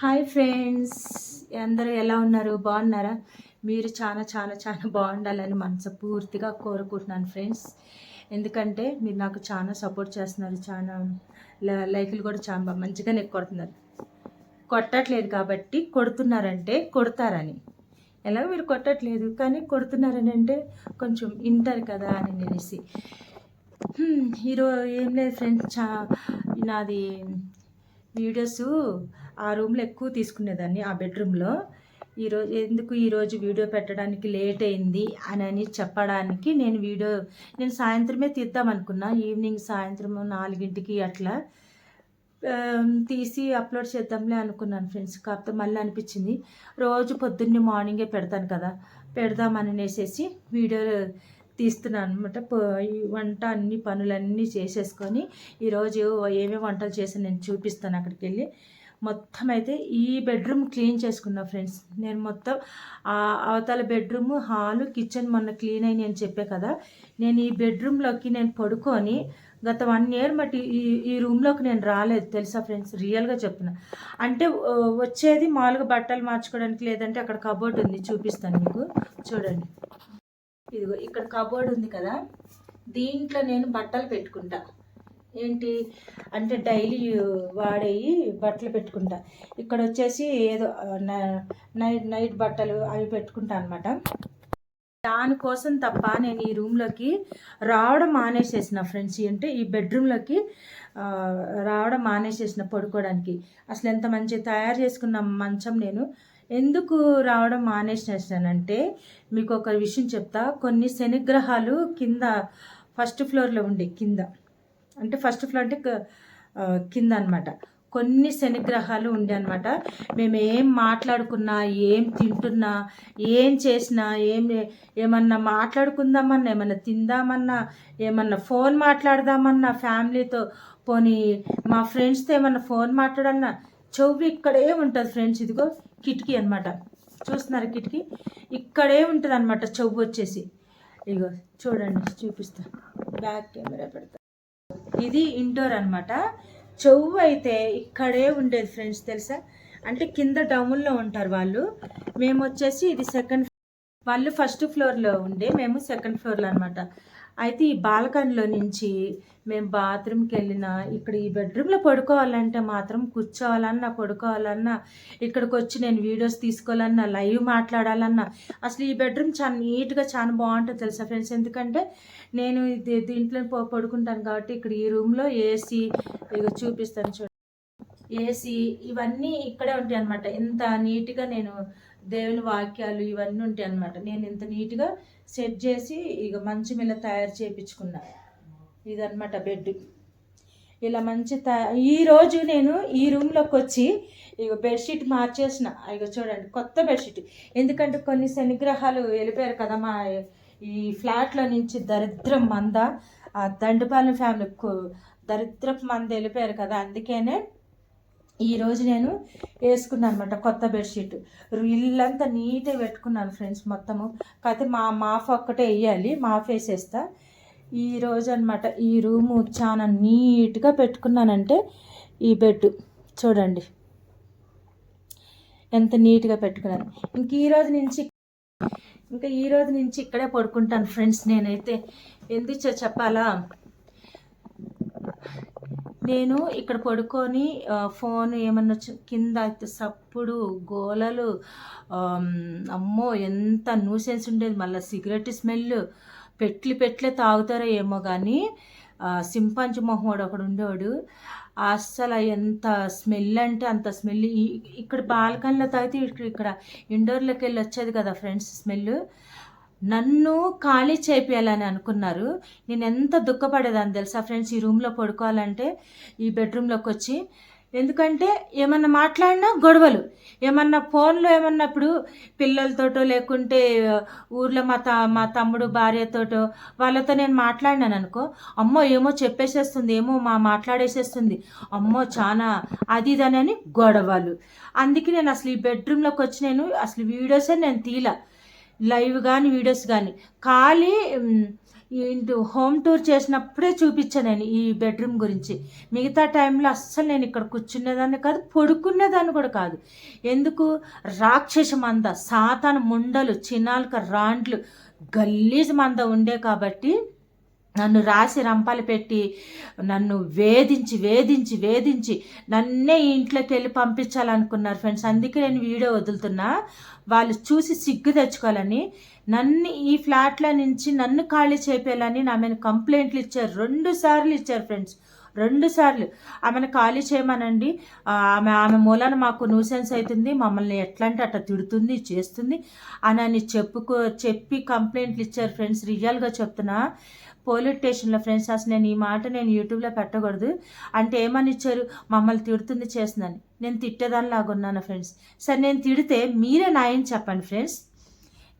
Hi friends అందరూ ఎలా ఉన్నారు? బాగున్నారా? మీరు చాలా చాలా చాలా బాగుండాలని మనసుపూర్తిగా కోరుకుంటున్నాను ఫ్రెండ్స్ ఎందుకంటే మీరు నాకు చాలా సపోర్ట్ చేస్తున్నారు చాలా ల- లైకులు కూడా చాలా మంచిగానే కొడుతున్నారు. కొట్టట్లేదు కాబట్టి కొడుతున్నారంటే కొడతారని. ఎలా మీరు కొట్టట్లేదు కానీ కొడుతున్నారని అంటే కొంచెం వింటారు కదా అని అనేసి. ఈరోజు ఏం లేదు ఫ్రెండ్స్ చా నాది వీడియోస్ ఆ రూమ్లో ఎక్కువ తీసుకునేదాన్ని ఆ బెడ్రూమ్లో. ఈరోజు ఎందుకు ఈరోజు వీడియో పెట్టడానికి లేట్ అయింది అని అని చెప్పడానికి నేను వీడియో నేను సాయంత్రమే తీద్దాం అనుకున్నా. ఈవినింగ్ సాయంత్రం నాలుగింటికి అట్లా తీసి అప్లోడ్ చేద్దాంలే అనుకున్నాను ఫ్రెండ్స్. కాకపోతే మళ్ళీ అనిపించింది రోజు పొద్దున్నే మార్నింగే పెడతాను కదా పెడదామని అనేసేసి వీడియో తీస్తున్నాను అనమాట ఈ వంట అన్ని పనులన్నీ చేసేసుకొని ఈరోజు ఏమేమి వంటలు చేసి నేను చూపిస్తాను అక్కడికి వెళ్ళి మొత్తం అయితే ఈ బెడ్రూమ్ క్లీన్ చేసుకున్నా ఫ్రెండ్స్. నేను మొత్తం అవతల బెడ్రూమ్ హాలు కిచెన్ మొన్న క్లీన్ అయ్యి నేను చెప్పే కదా. నేను ఈ బెడ్రూమ్లోకి నేను పడుకొని గత వన్ ఇయర్ మట్ ఈ ఈ రూమ్లోకి నేను రాలేదు తెలుసా ఫ్రెండ్స్? రియల్గా చెప్తున్నా అంటే వచ్చేది మామూలుగా బట్టలు మార్చుకోవడానికి లేదంటే అక్కడ కబోర్డ్ ఉంది చూపిస్తాను మీకు. చూడండి. ఇదిగో ఇక్కడ కబోర్డ్ ఉంది కదా దీంట్లో నేను బట్టలు పెట్టుకుంటా. ఏంటి? అంటే డైలీ వాడేవి బట్టలు పెట్టుకుంటా. ఇక్కడ వచ్చేసి ఏదో న- నైట్ నైట్ బట్టలు అవి పెట్టుకుంటా అనమాట దానికోసం తప్ప నేను ఈ రూమ్లోకి రావడం మానేసేసిన ఫ్రెండ్స్. అంటే ఈ బెడ్రూమ్లోకి రావడం మానేసేసిన పడుకోవడానికి. అసలు ఎంత మంచి తయారు చేసుకున్న మంచం నేను. ఎందుకు రావడం మానేసేసానంటే మీకు ఒక విషయం చెప్తా. కొన్ని శనిగ్రహాలు కింద ఫస్ట్ ఫ్లోర్లో ఉండే కింద. అంటే ఫస్ట్ ఫ్లోర్ అంటే కింద అనమాట కొన్ని శనిగ్రహాలు ఉండే అనమాట మేము ఏం మాట్లాడుకున్నా ఏం తింటున్నా ఏం చేసినా ఏం ఏమన్నా మాట్లాడుకుందామన్నా ఏమన్నా తిందామన్నా ఏమన్నా ఫోన్ మాట్లాడదామన్నా ఫ్యామిలీతో పోనీ మా ఫ్రెండ్స్తో ఏమన్నా ఫోన్ మాట్లాడన్నా చెవి ఇక్కడే ఉంటుంది ఫ్రెండ్స్ ఇదిగో కిటికీ అనమాట చూస్తున్నారు కిటికీ? ఇక్కడే ఉంటుంది అనమాట చెవు వచ్చేసి. ఇగో చూడండి చూపిస్తా. బ్యాక్ కెమెరా పెడతా. ఇది ఇండోర్ అన్నమాట. చెవు అయితే ఇక్కడే ఉండేది ఫ్రెండ్స్ తెలుసా? అంటే కింద డౌన్లో ఉంటారు వాళ్ళు. మేము వచ్చేసి ఇది సెకండ్ వాళ్ళు ఫస్ట్ ఫ్లోర్లో ఉండే మేము సెకండ్ ఫ్లోర్లో అనమాట అయితే ఈ బాల్కనీలో నుంచి మేము బాత్రూమ్కి వెళ్ళినా ఇక్కడ ఈ బెడ్రూమ్లో పడుకోవాలంటే మాత్రం కూర్చోవాలన్నా పడుకోవాలన్నా ఇక్కడికి వచ్చి నేను వీడియోస్ తీసుకోవాలన్నా లైవ్ మాట్లాడాలన్నా అసలు ఈ బెడ్రూమ్ చాలా నీట్గా చాలా బాగుంటుంది తెలుసా ఫ్రెండ్స్? ఎందుకంటే నేను ఇది దీంట్లో పడుకుంటాను కాబట్టి ఇక్కడ ఈ రూమ్లో ఏసీ ఇక చూపిస్తాను చూడండి ఏసీ ఇవన్నీ ఇక్కడే ఉంటాయి అనమాట ఇంత నీట్గా నేను దేవుని వాక్యాలు ఇవన్నీ ఉంటాయి అనమాట నేను ఇంత నీట్గా సెట్ చేసి ఇక మంచి మీద తయారు చేయించుకున్నా ఇదనమాట బెడ్. ఇలా మంచి త ఈరోజు నేను ఈ రూమ్లోకి వచ్చి ఇక బెడ్షీట్ మార్చేసిన. ఇక చూడండి కొత్త బెడ్షీట్. ఎందుకంటే కొన్ని శనిగ్రహాలు వెళ్ళిపోయారు కదా మా ఈ ఫ్లాట్లో నుంచి దరిద్రం మంద. ఆ దండుపాలెం ఫ్యామిలీ దరిద్రపు మంద వెళ్ళిపోయారు కదా అందుకనే ఈరోజు నేను వేసుకున్నాను అనమాట కొత్త బెడ్షీట్. ఇల్లంతా నీట్గా పెట్టుకున్నాను ఫ్రెండ్స్ మొత్తము. కాకపోతే మా మాఫ్ ఒక్కటే వేయాలి మాఫ్ వేసేస్తా. ఈ రోజు అనమాట ఈ రూము చాలా నీట్గా పెట్టుకున్నానంటే ఈ బెడ్ చూడండి. ఎంత నీట్గా పెట్టుకున్నాను. ఇంక ఈరోజు నుంచి ఇంకా ఈ రోజు నుంచి ఇక్కడే పడుకుంటాను ఫ్రెండ్స్ నేనైతే. ఎందుకు చెప్పాలా? నేను ఇక్కడ పడుకొని ఫోన్ ఏమన్నా వచ్చి- కింద అయితే సప్పుడు గోలలు అమ్మో ఎంత న్యూసెన్స్ ఉండేది. మళ్ళీ సిగరెట్ స్మెల్ పెట్లు పెట్లే తాగుతారో ఏమో కానీ సింపంచి మొహోడు ఒకడు ఉండేవాడు. అస్సలు ఎంత స్మెల్ అంటే అంత స్మెల్ ఇక్కడ బాల్కనీలో తాగితే ఇక్కడ ఇక్కడ ఇండోర్లోకి వెళ్ళి వచ్చేది కదా ఫ్రెండ్స్ స్మెల్ నన్ను ఖాళీ చేపియాలని అనుకున్నారు. నేను ఎంత దుఃఖపడేదాన్ని తెలుసా ఫ్రెండ్స్? ఈ రూమ్లో పడుకోవాలంటే ఈ బెడ్రూమ్లోకి వచ్చి. ఎందుకంటే ఏమన్నా మాట్లాడినా గొడవలు. ఏమన్నా ఫోన్లో ఏమన్నా ఇప్పుడు పిల్లలతోటో లేకుంటే ఊర్లో మా త మా తమ్ముడు భార్యతోటో వాళ్ళతో నేను మాట్లాడినాను అనుకో అమ్మో ఏమో చెప్పేసేస్తుంది ఏమో మా మాట్లాడేసేస్తుంది. అమ్మో చాలా అది ఇది అని గొడవలు. అందుకే నేను అసలు ఈ బెడ్రూమ్లోకి వచ్చి నేను అసలు వీడియోసే నేను తీలా. లైవ్ కానీ వీడియోస్ కానీ ఖాళీ ఇంటి హోమ్ టూర్ చేసినప్పుడే చూపించాను నేను ఈ బెడ్రూమ్ గురించి. మిగతా టైంలో అస్సలు నేను ఇక్కడ కూర్చునేదాన్ని కాదు పడుకునేదాన్ని కూడా కాదు. ఎందుకు? రాక్షస మంద సాతాన ముండలు చినాలక రాండ్లు గల్లీజ్ మంద ఉండే కాబట్టి నన్ను రాసి రంపాలు పెట్టి నన్ను వేధించి వేధించి వేధించి నన్నే ఇంట్లోకి వెళ్ళి పంపించాలనుకున్నారు ఫ్రెండ్స్. అందుకే నేను వీడియో వదులుతున్నా. వాళ్ళు చూసి సిగ్గు తెచ్చుకోవాలని నన్ను ఈ ఫ్లాట్లో నుంచి నన్ను ఖాళీ చేపేయాలని నా మీద కంప్లైంట్లు ఇచ్చారు. రెండు సార్లు ఇచ్చారు ఫ్రెండ్స్. రెండు సార్లు. ఆమెను ఖాళీ చేయమనండి. ఆమె ఆమె మూలాన మాకు న్యూసెన్స్ అవుతుంది. మమ్మల్ని ఎట్లా అంటే అట్లా తిడుతుంది చేస్తుంది అని అని చెప్పుకో చెప్పి కంప్లైంట్లు ఇచ్చారు ఫ్రెండ్స్. రియల్గా చెప్తున్నా. పోలీస్ స్టేషన్లో ఫ్రెండ్స్ అసలు నేను ఈ మాట నేను యూట్యూబ్లో పెట్టకూడదు. అంటే ఏమని ఇచ్చారు మమ్మల్ని తిడుతుంది చేస్తుందని. నేను తిట్టేదానిలాగా ఉన్నాను ఫ్రెండ్స్. సరే నేను తిడితే మీరే నాయని చెప్పండి ఫ్రెండ్స్.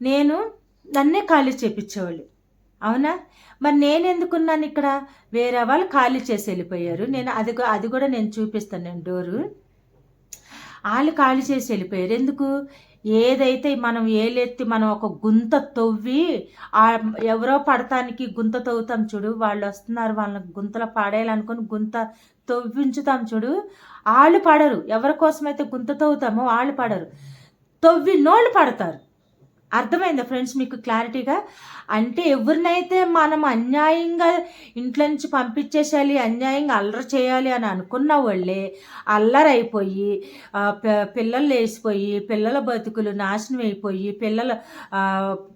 నేను నన్నే ఖాళీ చేపించేవాళ్ళు. అవునా? మరి నేను ఎందుకున్నాను ఇక్కడ? వేరే వాళ్ళు ఖాళీ చేసి వెళ్ళిపోయారు. నేను అది అది కూడా నేను చూపిస్తాను నేను డోరు. వాళ్ళు ఖాళీ చేసి వెళ్ళిపోయారు. ఎందుకు? ఏదైతే మనం ఏలెత్తి మనం ఒక గుంత తవ్వి ఎవరో పడటానికి గుంత తవ్వుతాం చూడు వాళ్ళు వస్తున్నారు వాళ్ళని గుంతలో పాడేయాలనుకుని గుంత తవ్వించుతాం చూడు వాళ్ళు పడరు. ఎవరి కోసమైతే గుంత తవ్వుతామో వాళ్ళు పడరు. తవ్వి నోళ్ళు పడతారు. అర్థమైందా ఫ్రెండ్స్ మీకు క్లారిటీగా? అంటే ఎవరినైతే మనం అన్యాయంగా ఇంట్లో నుంచి పంపించేసేయాలి అన్యాయంగా అల్లరి చేయాలి అని అనుకున్న వాళ్ళే అల్లరైపోయి పిల్లలు లేచిపోయి పిల్లల బతుకులు నాశనం అయిపోయి పిల్లల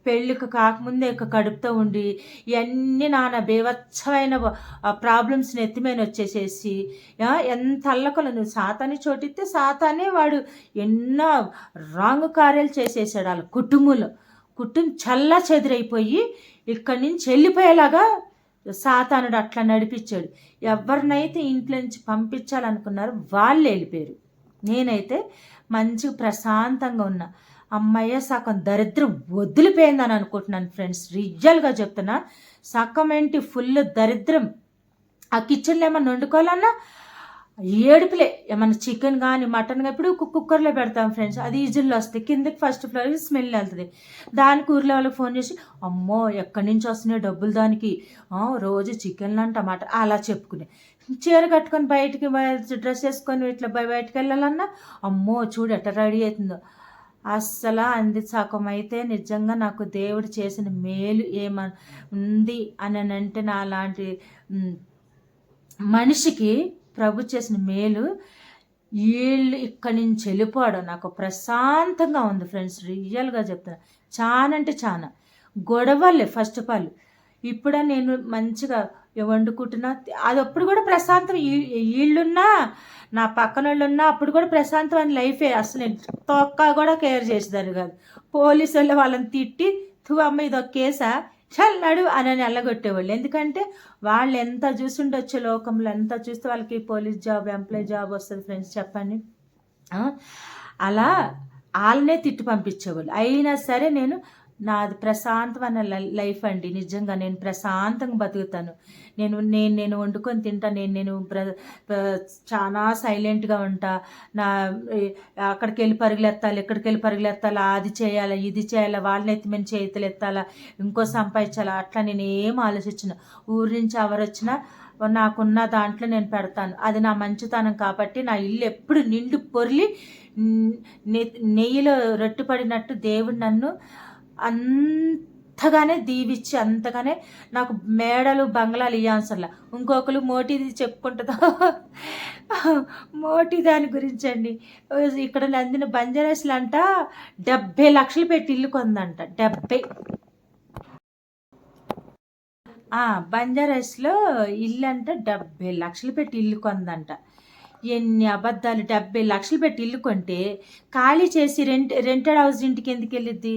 పెళ్ళికి కాకముందే కడుపుతో ఉండి ఇవన్నీ నాన్న బేవచ్చమైన ప్రాబ్లమ్స్ నెత్తిమైన వచ్చేసేసి ఎంత అల్లకలు నువ్వు సాతాని చోటిస్తే సాతానే వాడు ఎన్నో రాంగ్ కార్యాలు చేసేసాడు వాళ్ళ కుటుంబంలో. కుటుంబం చల్లా చెదిరైపోయి ఇక్కడి నుంచి వెళ్ళిపోయేలాగా సాతానుడు అట్లా నడిపించాడు. ఎవరినైతే ఇంట్లో నుంచి పంపించాలనుకున్నారో వాళ్ళు వెళ్ళిపోయారు. నేనైతే మంచిగా ప్రశాంతంగా ఉన్నా. అమ్మయ్య సగం దరిద్రం వదిలిపోయిందని అనుకుంటున్నాను ఫ్రెండ్స్ రియల్గా చెప్తున్నా. సగం ఏంటి? ఫుల్ దరిద్రం. ఆ కిచెన్లో ఏమన్నా వండుకోవాలన్నా ఏడుపులే. ఏమన్నా చికెన్ కానీ మటన్ కానీ ఇప్పుడు కుక్కర్లో పెడతాం ఫ్రెండ్స్. అది ఈజీలో వస్తుంది కిందకి ఫస్ట్ ఫ్లోర్ స్మెల్ వెళ్తుంది. దానికి ఊర్లో వాళ్ళకి ఫోన్ చేసి అమ్మో ఎక్కడి నుంచి వస్తున్నాయి డబ్బులు దానికి? రోజు చికెన్లు అంట మటన్ అలా చెప్పుకునే. చీర కట్టుకొని బయటికి డ్రెస్ వేసుకొని ఇట్లా బయటకు వెళ్ళాలన్నా అమ్మో చూడు ఎట్ట రెడీ అవుతుందో. అస్సలు అంది సగం అయితే నిజంగా నాకు దేవుడు చేసిన మేలు ఏమ ఉంది అని అంటే నా లాంటి మనిషికి ప్రభు చేసిన మేలు వీళ్ళు ఇక్కడి నుంచి వెళ్ళిపోవడం నాకు ప్రశాంతంగా ఉంది ఫ్రెండ్స్ రియల్గా చెప్తున్నా. చాలా అంటే చాలా గొడవలే ఫస్ట్ ఆఫ్ ఆల్ ఇప్పుడు నేను మంచిగా వండుకుంటున్నా. అది అప్పుడు కూడా ప్రశాంతం. వీళ్ళున్నా నా పక్కన వాళ్ళు ఉన్నా అప్పుడు కూడా ప్రశాంతమైన లైఫే. అసలు నేను తొక్క కూడా కేర్ చేసేదాన్ని కాదు. పోలీసు వాళ్ళు వాళ్ళని తిట్టి తూ అమ్మ ఇది ఒక కేసా? చల్లడు అని అల్లగొట్టేవాళ్ళు. ఎందుకంటే వాళ్ళు ఎంత చూసుండొచ్చు లోకంలో ఎంత చూస్తే వాళ్ళకి పోలీస్ జాబ్ ఎంప్లాయ్ జాబ్ వస్తుంది ఫ్రెండ్స్ చెప్పండి. అలా వాళ్ళనే తిట్టు పంపించేవాళ్ళు. అయినా సరే నేను నాది ప్రశాంతమైన లైఫ్ అండి. నిజంగా నేను ప్రశాంతంగా బతుకుతాను. నేను నేను నేను వండుకొని తింటా నేను నేను చాలా సైలెంట్గా ఉంటా. నా అక్కడికి వెళ్ళి పరుగులెత్తాలి ఎక్కడికి వెళ్ళి పరుగులెత్తాలా అది చేయాలా ఇది చేయాలా వాళ్ళని ఎత్తి మేము చేతులు ఎత్తాలా ఇంకో సంపాదించాలా అట్లా నేను ఏం ఆలోచించిన. ఊరి నుంచి ఎవరొచ్చినా నాకున్న దాంట్లో నేను పెడతాను. అది నా మంచితనం కాబట్టి నా ఇల్లు ఎప్పుడు నిండు పొర్లి నెయ్యిలో రొట్టుపడినట్టు దేవుడు నన్ను అంతగానే దీవిచ్చి అంతగానే నాకు మేడలు బంగ్లాలు ఇవ్వాల్సర్లా ఇంకొకరు మోటిది చెప్పుకుంటుందో? మోటి దాని గురించి అండి ఇక్కడ నందిన బంజారాసులు అంట డెబ్బై లక్షలు పెట్టి ఇల్లు కొందంట డెబ్బై. బంజారాస్లో ఇల్లు అంట డెబ్బై లక్షలు పెట్టి ఇల్లు కొందంట. ఎన్ని అబద్ధాలు డెబ్బై లక్షలు పెట్టి ఇల్లు కొంటే ఖాళీ చేసి రెంట్ రెంటెడ్ హౌస్ ఇంటికి ఎందుకు వెళ్ళిద్ది?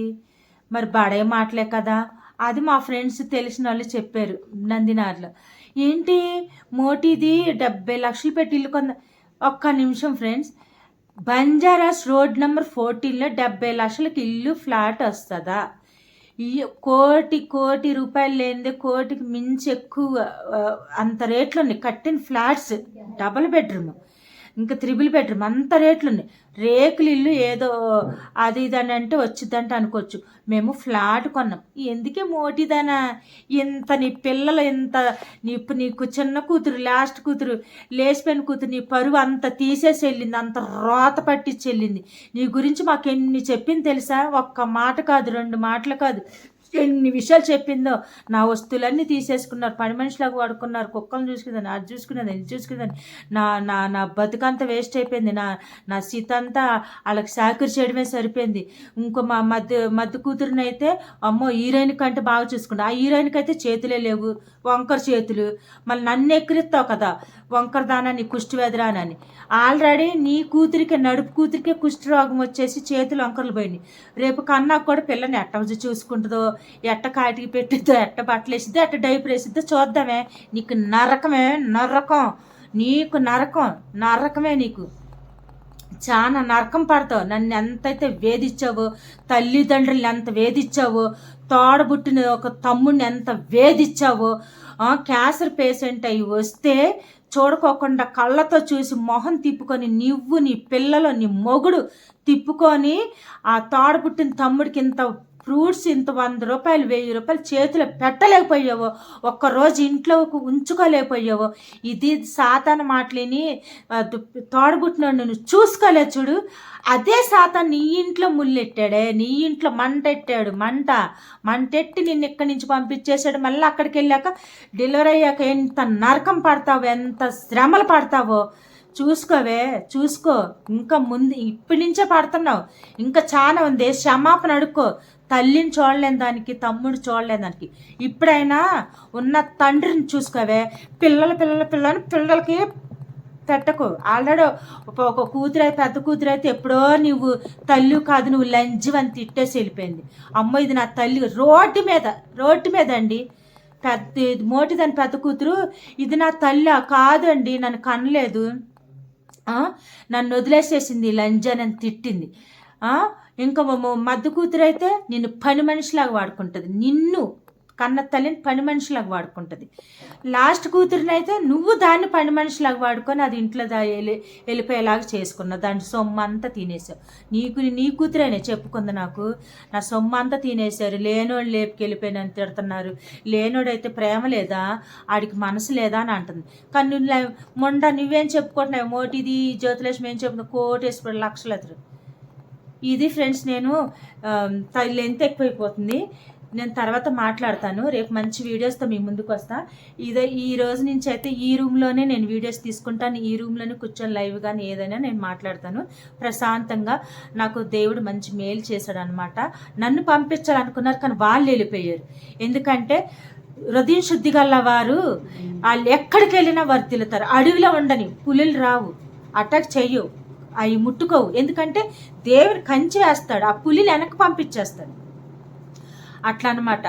మరి బడే మాటలే కదా? అది మా ఫ్రెండ్స్ తెలిసిన వాళ్ళు చెప్పారు నందినార్లో. ఏంటి? మోటీది డెబ్బై లక్షలు పెట్టి ఇల్లు కొంద ఒక్క నిమిషం ఫ్రెండ్స్. బంజారాస్ రోడ్ నెంబర్ ఫోర్టీన్లో డెబ్బై లక్షలకి ఇల్లు ఫ్లాట్ వస్తుందా? కోటి కోటి రూపాయలు లేనిదే కోటికి మించి ఎక్కువ అంత రేట్లో కట్టిన ఫ్లాట్స్ డబల్ బెడ్రూమ్. ఇంకా త్రిబుల్ బెడ్రూమ్ అంత రేట్లు ఉన్నాయి రేకులు ఇల్లు ఏదో అది ఇది అని అంటే వచ్చిందంటే అనుకోవచ్చు. మేము ఫ్లాట్ కొన్నాం. ఎందుకే మోటిదనా? ఇంత నీ పిల్లలు ఇంత నీ ఇప్పుడు నీకు చిన్న కూతురు లాస్ట్ కూతురు లేచిపోయిన కూతురు నీ పరువు అంత తీసేసి వెళ్ళింది అంత రోత పట్టించి వెళ్ళింది. నీ గురించి మాకు ఎన్ని చెప్పింది తెలుసా? ఒక్క మాట కాదు రెండు మాటలు కాదు. ఎన్ని విషయాలు చెప్పిందో. నా వస్తువులన్నీ తీసేసుకున్నారు. పని మనిషిలాగా వాడుకున్నారు. కుక్కలు చూసుకుందని అది చూసుకునేది ఇది చూసుకున్నది నా నా నా బతుకంతా వేస్ట్ అయిపోయింది. నా నా సీత అంతా వాళ్ళకి సాకరి చేయడమే సరిపోయింది. ఇంకో మా మధ్య మధ్య కూతురుని అయితే అమ్మో హీరోయిన్ కంటే బాగా చూసుకుంటా ఆ హీరోయిన్కి అయితే చేతులే లేవు. వంకర చేతులు. మళ్ళీ నన్ను ఎక్కిరిస్తావు కదా. వంకర దానాన్ని నీ కుష్టి వెదరానని ఆల్రెడీ నీ కూతురికి నడుపు కూతురికే కుష్టి రోగం వచ్చేసి చేతులు వంకరలు పోయినాయి. రేపు కన్నా కూడా పిల్లని ఎట్ట చూసుకుంటుందో ఎట్ట కాటికి పెట్టిద్దో ఎట్ట బట్టలు వేసిద్దో ఎట్ట డైపర్ వేసిద్దో చూద్దామే. నీకు నరకమే నరకం. నీకు నరకం నరకమే నీకు. చాలా నరకం పడతావు. నన్ను ఎంతైతే వేధించావో తల్లిదండ్రులు ఎంత వేధించావో తోడబుట్టిన ఒక తమ్ముడిని ఎంత వేధించావో క్యాన్సర్ పేషెంట్ అయి వస్తే చూడకోకుండా కళ్ళతో చూసి మొహం తిప్పుకొని నువ్వు నీ పిల్లలు నీ మొగుడు తిప్పుకొని ఆ తోడబుట్టిన తమ్ముడికి ఇంత ఫ్రూట్స్ ఇంత వంద రూపాయలు వెయ్యి రూపాయలు చేతిలో పెట్టలేకపోయావో ఒక్కరోజు ఇంట్లో ఉంచుకోలేకపోయావో ఇది సాతాన మాటలేని తోడబుట్టినోడు నువ్వు చూసుకోలేదు చూడు. అదే సాతాన్ నీ ఇంట్లో ముల్లెట్టాడే నీ ఇంట్లో మంటెట్టాడు మంట మంటెట్టి నిన్ను ఇక్కడి నుంచి పంపించేసాడు మళ్ళీ అక్కడికి వెళ్ళాక డెలివరీ అయ్యాక ఎంత నరకం పడతావో ఎంత శ్రమలు పడతావో చూసుకోవే చూసుకో. ఇంకా ముందు ఇప్పటి నుంచే పడుతున్నావు. ఇంకా చాలా ఉంది క్షమాపణ అడుక్కో. తల్లిని చూడలేని దానికి తమ్ముడు చూడలేని దానికి. ఇప్పుడైనా ఉన్న తండ్రిని చూసుకోవే. పిల్లల పిల్లల పిల్లని పిల్లలకి పెట్టకు. ఆల్రెడీ ఒక కూతురు అయితే పెద్ద కూతురు అయితే ఎప్పుడో నువ్వు తల్లి కాదు నువ్వు లంజి తిట్టేసి వెళ్ళిపోయింది. అమ్మ ఇది నా తల్లి. రోడ్డు మీద రోడ్డు మీద అండి. పెద్ద మోటిదని పెద్ద కూతురు ఇది నా తల్లి కాదండి నన్ను కనలేదు. నన్ను వదిలేసేసింది లంజన్ అని తిట్టింది. ఇంకా మద్దు కూతురైతే నిన్ను పని మనిషిలాగా వాడుకుంటుంది. నిన్ను కన్న తల్లిని పని మనిషిలాగా వాడుకుంటుంది. లాస్ట్ కూతురిని అయితే నువ్వు దాన్ని పని మనిషిలాగా వాడుకొని అది ఇంట్లో దా వెళ్ళి వెళ్ళిపోయేలాగా చేసుకున్నావు. దాని సొమ్ము అంతా తినేసావు. నీకు నీ కూతురేనే చెప్పుకుంది నాకు నా సొమ్ము అంతా తినేశారు. లేనోడు లేపుకెళ్ళిపోయినని తిడుతున్నారు. లేనోడైతే ప్రేమ లేదా? ఆడికి మనసు లేదా అని అంటుంది. కానీ నువ్వు మొండ నువ్వేం చెప్పుకుంటున్నావు మోటిది జ్యోతిలక్ష్మి ఏం చెప్పుకున్నావు కోటేశ్వరుడు లక్షలు అతడు ఇది ఫ్రెండ్స్ నేను లెంత్ ఎక్కువైపోతుంది. నేను తర్వాత మాట్లాడతాను. రేపు మంచి వీడియోస్తో మీ ముందుకు వస్తా. ఇదే ఈ రోజు నుంచి అయితే ఈ రూమ్లోనే నేను వీడియోస్ తీసుకుంటాను. ఈ రూమ్లోనే కూర్చొని లైవ్ కానీ ఏదైనా నేను మాట్లాడతాను. ప్రశాంతంగా నాకు దేవుడు మంచి మేలు చేశాడు అనమాట నన్ను పంపించాలనుకున్నారు కానీ వాళ్ళు వెళ్ళిపోయారు. ఎందుకంటే హృదయం శుద్ధి గల వారు వాళ్ళు ఎక్కడికి వెళ్ళినా వర్తిల్లుతారు. అడవిలో ఉండని పులులు రావు. అటాక్ చెయ్యవు. అవి ముట్టుకోవు. ఎందుకంటే దేవుడు కంచి వేస్తాడు. ఆ పులిని వెనక్కి పంపించేస్తాడు. అట్లా అనమాట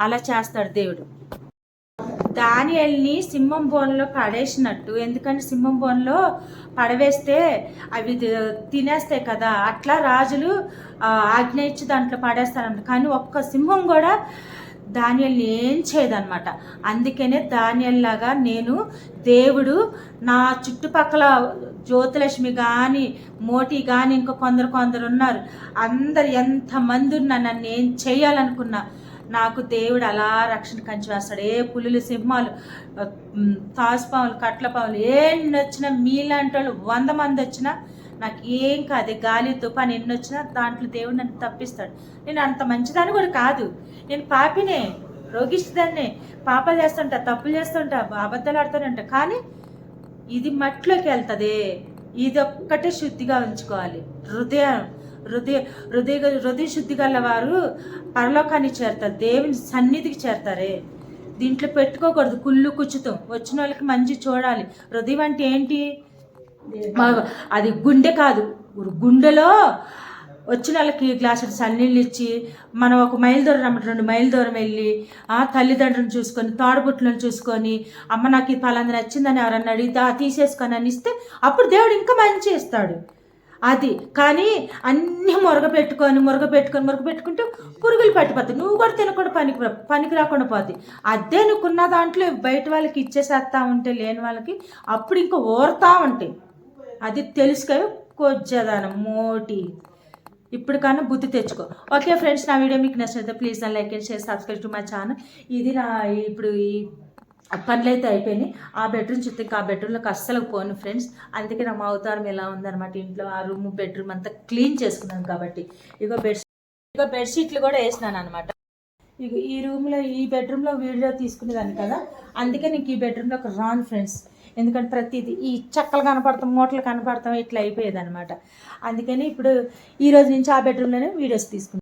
అలా చేస్తాడు దేవుడు. దానియల్ని సింహం బోన్లో పడేసినట్టు. ఎందుకంటే సింహం బోన్లో పడవేస్తే అవి తినేస్తాయి కదా. అట్లా రాజులు ఆజ్ఞ ఇచ్చి దాంట్లో పడేస్తారంట కానీ ఒక్క సింహం కూడా ధాన్యాల్ని ఏం చేయదనమాట అందుకనే ధాన్యాల్లాగా నేను దేవుడు నా చుట్టుపక్కల జ్యోతిలక్ష్మి కానీ మోటి కానీ ఇంకా కొందరు కొందరు ఉన్నారు. అందరు ఎంతమంది ఉన్నా నన్ను ఏం చేయాలనుకున్నా నాకు దేవుడు అలా రక్షణ కంచి వేస్తాడు. ఏ పులులు సింహాలు తాసుపాములు కట్లపాములు ఏం వచ్చినా మీలాంటి వాళ్ళు వంద మంది వచ్చినా నాకు ఏం కాదు గాలి తుఫాన్ ఎన్ని వచ్చినా దాంట్లో దేవుడు నన్ను తప్పిస్తాడు. నేను అంత మంచిదాన్ని కూడా కాదు. నేను పాపినే రోగిస్తుందాన్నే పాపాలు చేస్తుంటా తప్పులు చేస్తుంటా అబద్ధాలు ఆడుతానంట. కానీ ఇది మట్లోకి వెళ్తుంది. ఇది ఒక్కటే శుద్ధిగా ఉంచుకోవాలి. హృదయం హృదయ హృదయ హృదయ శుద్ధి గల వారు పరలోకాన్ని చేరతారు. దేవుని సన్నిధికి చేరతారే. దీంట్లో పెట్టుకోకూడదు. కుళ్ళు కుచ్చుతో. వచ్చిన వాళ్ళకి మంచి చూడాలి. హృదయం అంటే ఏంటి? అది గుండె కాదు గుండెలో వచ్చిన వాళ్ళకి గ్లాసు సన్నీళ్ళు ఇచ్చి మనం ఒక మైల్ దూరం రమ్మంటే రెండు మైల్ దూరం వెళ్ళి ఆ తల్లిదండ్రులను చూసుకొని తోడబుట్లను చూసుకొని అమ్మ నాకు ఈ పలాంది నచ్చిందని ఎవరన్నా అడిగితే ఆ తీసేసుకొని అని ఇస్తే అప్పుడు దేవుడు ఇంకా మంచి ఇస్తాడు అది కానీ అన్నీ మురగ పెట్టుకొని మురగ పెట్టుకొని మురగ పెట్టుకుంటే పురుగులు పట్టిపోతాయి. నువ్వు కూడా తినకుండా పనికి పనికి రాకుండా పోతుంది అదే నువ్వుకున్న దాంట్లో బయట వాళ్ళకి ఇచ్చేసేస్తా ఉంటే లేని వాళ్ళకి అప్పుడు ఇంకా ఊరుతా ఉంటాయి. అది తెలుసుకొని కొజ్జదానం మోటి. ఇప్పటికన్నా బుద్ధి తెచ్చుకో. ఓకే ఫ్రెండ్స్ నా వీడియో మీకు నచ్చినట్లయితే ప్లీజ్ నా like and share subscribe to my channel. ఇది నా ఇప్పుడు ఈ పనులు అయితే అయిపోయినాయి. ఆ బెడ్రూమ్ చుట్టూ ఇంకా ఆ బెడ్రూమ్లోకి అస్సలు పోను ఫ్రెండ్స్. అందుకే నా మా అవతారం ఎలా ఉందన్నమాట ఇంట్లో ఆ రూమ్ బెడ్రూమ్ అంతా క్లీన్ చేసుకున్నాను కాబట్టి. ఇగో బెడ్షీట్ ఇగో బెడ్షీట్లు కూడా వేసినాను అనమాట ఇక ఈ రూమ్లో ఈ బెడ్రూమ్లో వీడియో తీసుకునేదాన్ని కదా. అందుకే నీకు ఈ బెడ్రూమ్లోకి రాను ఫ్రెండ్స్. ఎందుకంటే ప్రతిదీ ఈ చెక్కలు కనపడతాం మూటలు కనపడతాం ఇట్లా అయిపోయేది అనమాట అందుకని ఇప్పుడు ఈ రోజు నుంచి ఆ బెడ్రూమ్లోనే వీడియోస్ తీసుకుంటాం